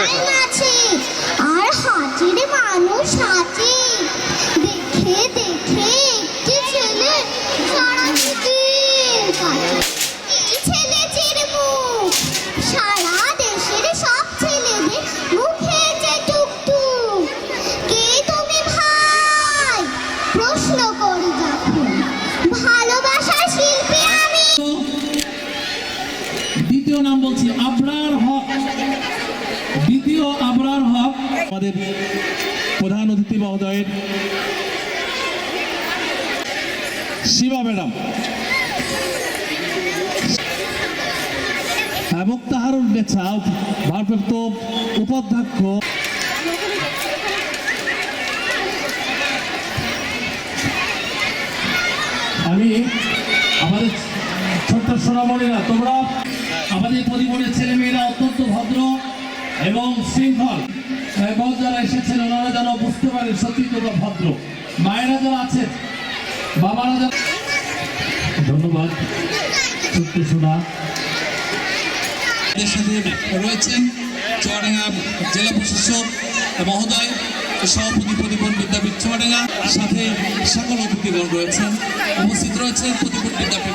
আছে। আর হাজির মানুষ হাজি দেখে দেখে একটি ছেলে সারাদিন সারা দেশের সব ছেলেদের মুখে টুকটুক। কে তুমি ভাই? প্রশ্ন করি যখন। ভালোবাসার হক। আমাদের প্রধান অতিথি মহোদয়ের শিবা ম্যাডাম। এবং তাহার নেছা, ভারপ্রাপ্ত উপাধ্যক্ষ। আমি আমাদের ছোট্ট সোনামণিরা, তোমরা আমাদের পরিবারের ছেলে মেয়েরা অত্যন্ত ভদ্র এবং শৃঙ্খল এবং যারা এসেছেন, ওনারা যেন বুঝতে পারেন সত্যি তোমরা ভদ্র। মায়েরা যারা আছেন, বাবারা যারা ধন্যবাদ। ছোট্ট সোনা আমাদের সাথে রয়েছেন চুয়াডাঙ্গা জেলা প্রশাসক মহোদয়, সভাপতি প্রদীপন বিদ্যাপীঠ চুয়াডাঙ্গা, সাথে সকল অতিথিগণ রয়েছেন। উপস্থিত রয়েছেন প্রদীপন বিদ্যাপীঠে